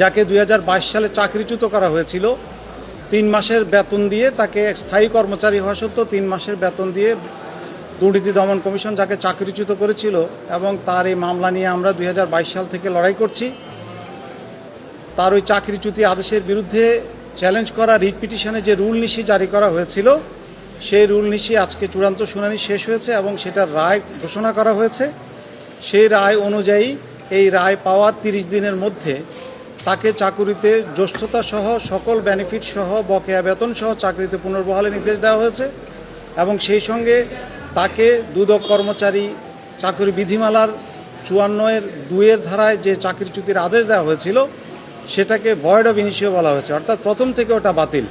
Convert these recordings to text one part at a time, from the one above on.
যাকে দুই হাজার বাইশ সালে চাকরিচ্যুত করা হয়েছিল, তিন মাসের বেতন দিয়ে তাকে স্থায়ী কর্মচারী হওয়া সত্ত্বেও তিন মাসের বেতন দিয়ে দুর্নীতি দমন কমিশন যাকে চাকরিচ্যুত করেছিল এবং তার এই মামলা নিয়ে আমরা দুই হাজার বাইশ সাল থেকে লড়াই করছি। তার ওই চাকরিচ্যুতি আদেশের বিরুদ্ধে চ্যালেঞ্জ করা রিট পিটিশনে যে রুল নিশি জারি করা হয়েছিল, সেই রুল নিশি আজকে চূড়ান্ত শুনানি শেষ হয়েছে এবং সেটার রায় ঘোষণা করা হয়েছে। সেই রায় অনুযায়ী এই রায় পাওয়ার তিরিশ দিনের মধ্যে তাকে চাকুরিতে জ্যেষ্ঠতা সহ সকল বেনিফিট সহ, বকেয়া বেতন সহ চাকরিতে পুনর্বহালের নির্দেশ দেওয়া হয়েছে এবং সেই সঙ্গে তাকে দুদক কর্মচারী চাকরি বিধিমালার চুয়ান্ন এর দুয়ের ধারায় যে চাকরিচ্যুতির আদেশ দেওয়া হয়েছিল, সেটাকে ভয়েড অফ ইনিশিও বলা হয়েছে। অর্থাৎ প্রথম থেকে ওটা বাতিল।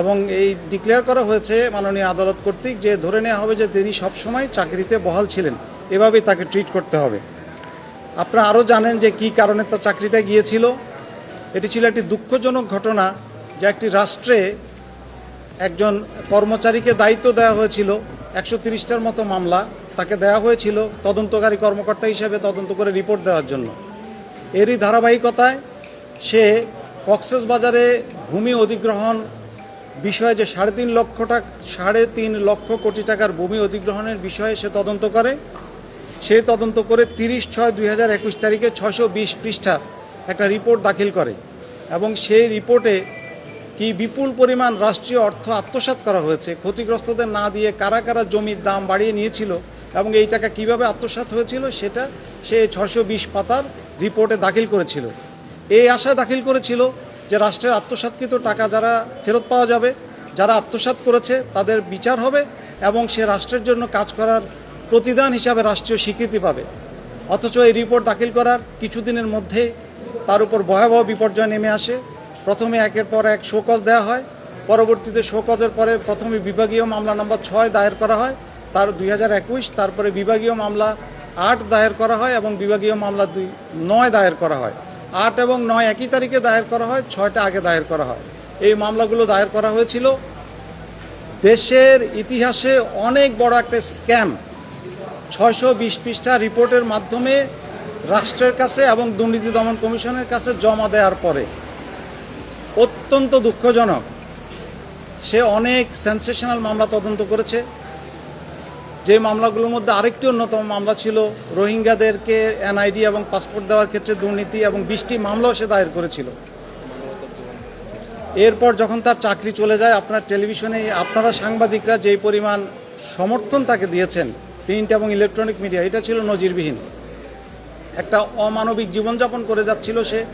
এবং এই ডিক্লেয়ার করা হয়েছে মাননীয় আদালত কর্তৃক যে ধরে নেওয়া হবে যে তিনি সবসময় চাকরিতে বহাল ছিলেন, এভাবেই তাকে ট্রিট করতে হবে। আপনারা আরও জানেন যে কি কারণে তার চাকরিটা গিয়েছিল এটি ছিল একটি দুঃখজনক ঘটনা যে একটি রাষ্ট্রে একজন কর্মচারীকে দায়িত্ব দেওয়া হয়েছিল, একশো তিরিশটার মতো মামলা তাকে দেওয়া হয়েছিল তদন্তকারী কর্মকর্তা হিসেবে তদন্ত করে রিপোর্ট দেওয়ার জন্য। এরই ধারাবাহিকতায় সে কক্সেস বাজারে ভূমি অধিগ্রহণ বিষয়ে যে সাড়ে তিন লক্ষ টাকা সাড়ে তিন লক্ষ কোটি টাকার ভূমি অধিগ্রহণের বিষয়ে সে তদন্ত করে, সে তদন্ত করে তিরিশ ছয় দুই হাজার একুশ তারিখে ছশো বিশ পৃষ্ঠার একটা রিপোর্ট দাখিল করে এবং সেই রিপোর্টে কি বিপুল পরিমাণ রাষ্ট্রীয় অর্থ আত্মসাৎ করা হয়েছে, ক্ষতিগ্রস্তদের না দিয়ে কারা কারা জমির দাম বাড়িয়ে নিয়েছিল এবং এই টাকা কীভাবে আত্মসাৎ হয়েছিল সেটা সে ছশো বিশ পাতার রিপোর্টে দাখিল করেছিল। এই আশা দাখিল করেছিল যে রাষ্ট্রের আত্মসাৎকৃত টাকা যারা ফেরত পাওয়া যাবে, যারা আত্মসাৎ করেছে তাদের বিচার হবে এবং সে রাষ্ট্রের জন্য কাজ করার প্রতিদান হিসাবে রাষ্ট্রীয় স্বীকৃতি পাবে। অথচ এই রিপোর্ট দাখিল করার কিছুদিনের মধ্যেই তার উপর ভয়াবহ বিপর্যয় নেমে আসে। প্রথমে একের পর এক শোকজ দেওয়া হয়। পরবর্তীতে শোকজের পরে প্রথমে বিভাগীয় মামলা নম্বর ছয় দায়ের করা হয়। তার দুই হাজার একুশ, তারপরে বিভাগীয় মামলা আট দায়ের করা হয় এবং বিভাগীয় মামলা দুই নয় দায়ের করা হয়। আট এবং নয় একই তারিখে দায়ের করা হয়, ছয়টা আগে দায়ের করা হয়। এই মামলাগুলো দায়ের করা হয়েছিল। দেশের ইতিহাসে অনেক বড় একটা স্ক্যাম। ছয়শো বিশ পৃষ্ঠা রিপোর্টের মাধ্যমে রাষ্ট্রের কাছে এবং দুর্নীতি দমন কমিশনের কাছে জমা দেওয়ার পরে অত্যন্ত দুঃখজনক, সে অনেক সেন্সেশনাল মামলা তদন্ত করেছে। যে মামলাগুলোর মধ্যে আরেকটি অন্যতম মামলা ছিল রোহিঙ্গাদেরকে এনআইডি এবং পাসপোর্ট দেওয়ার ক্ষেত্রে দুর্নীতি এবং বিশটি মামলাও সে দায়ের করেছিল। এরপর যখন তার চাকরি চলে যায়, আপনার টেলিভিশনে আপনারা সাংবাদিকরা যেই পরিমাণ সমর্থন তাকে দিয়েছেন, প্রিন্ট এবং ইলেকট্রনিক মিডিয়া, এটা ছিল নজিরবিহীন। একটা অমানবিক জীবনযাপন করে যাচ্ছিল সে।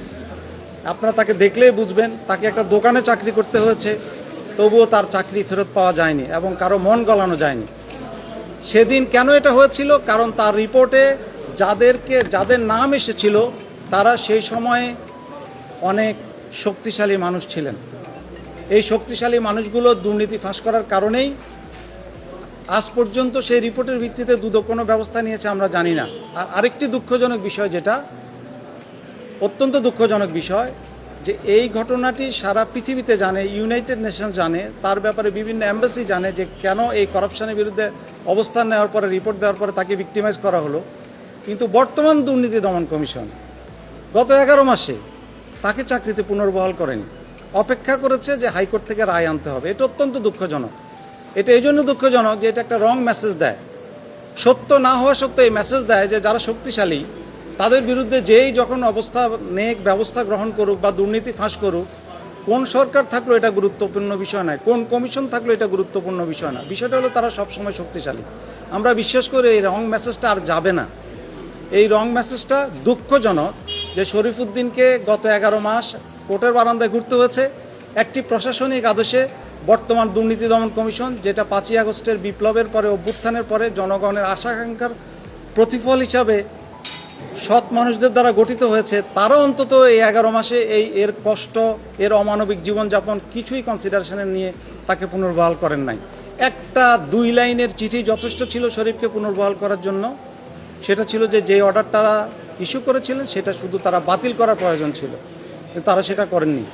আপনারা তাকে দেখলেই বুঝবেন, তাকে একটা দোকানে চাকরি করতে হয়েছে, তবুও তার চাকরি ফেরত পাওয়া যায়নি এবং কারও মন গলানো যায়নি। সেদিন কেন এটা হয়েছিল? কারণ তার রিপোর্টে যাদেরকে, যাদের নাম এসেছিল, তারা সেই সময়ে অনেক শক্তিশালী মানুষ ছিলেন। এই শক্তিশালী মানুষগুলো দুর্নীতি ফাঁস করার কারণেই আজ পর্যন্ত সেই রিপোর্টের ভিত্তিতে দুদক কোনো ব্যবস্থা নিয়েছে আমরা জানি না। আর আরেকটি দুঃখজনক বিষয় যেটা, অত্যন্ত দুঃখজনক বিষয়, যে এই ঘটনাটি সারা পৃথিবীতে জানে ইউনাইটেড নেশন জানে, তার ব্যাপারে বিভিন্ন অ্যাম্বাসি জানে যে কেন এই করাপশনের বিরুদ্ধে অবস্থান নেওয়ার পরে রিপোর্ট দেওয়ার পরে তাকে ভিক্টিমাইজ করা হলো। কিন্তু বর্তমান দুর্নীতি দমন কমিশন গত এগারো মাসে তাকে চাকরিতে পুনর্বহাল করেনি। অপেক্ষা করেছে যে হাইকোর্ট থেকে রায় আনতে হবে। এটা অত্যন্ত দুঃখজনক। এটা এই জন্য দুঃখজনক যে এটা একটা রং মেসেজ দেয়। সত্য না হওয়া সত্ত্বেও এই মেসেজ দেয় যে যারা শক্তিশালী, তাদের বিরুদ্ধে যেই যখন অবস্থা, নেক ব্যবস্থা গ্রহণ করুক বা দুর্নীতি ফাঁস করুক, কোন সরকার থাকল এটা গুরুত্বপূর্ণ বিষয় নয়, কোন কমিশন থাকল এটা গুরুত্বপূর্ণ বিষয় না বিষয়টা হলো তারা সবসময় শক্তিশালী। আমরা বিশ্বাস করি এই রং মেসেজটা আর যাবে না। এই রং মেসেজটা দুঃখজনক যে শরীফুদ্দিনকে গত এগারো মাস কোর্টের বারান্দায় ঘুরতে হয়েছে। একটি প্রশাসনিক আদেশে বর্তমান দুর্নীতি দমন কমিশন, যেটা পাঁচই আগস্টের বিপ্লবের পরে, অভ্যুত্থানের পরে জনগণের আশাকাঙ্ক্ষার প্রতিফল হিসাবে সৎ মানুষদের দ্বারা গঠিত হয়েছে, তারাও অন্তত এই এগারো মাসে এই এর কষ্ট, এর অমানবিক জীবনযাপন কিছুই কনসিডারেশনে নিয়ে তাকে পুনর্বহাল করেন নাই। একটা দুই লাইনের চিঠি যথেষ্ট ছিল শরীফকে পুনর্বহাল করার জন্য। সেটা ছিল যে যে অর্ডারটা ইস্যু করেছিলেন, সেটা শুধু তারা বাতিল করার প্রয়োজন ছিল। কিন্তু তারা সেটা করেননি।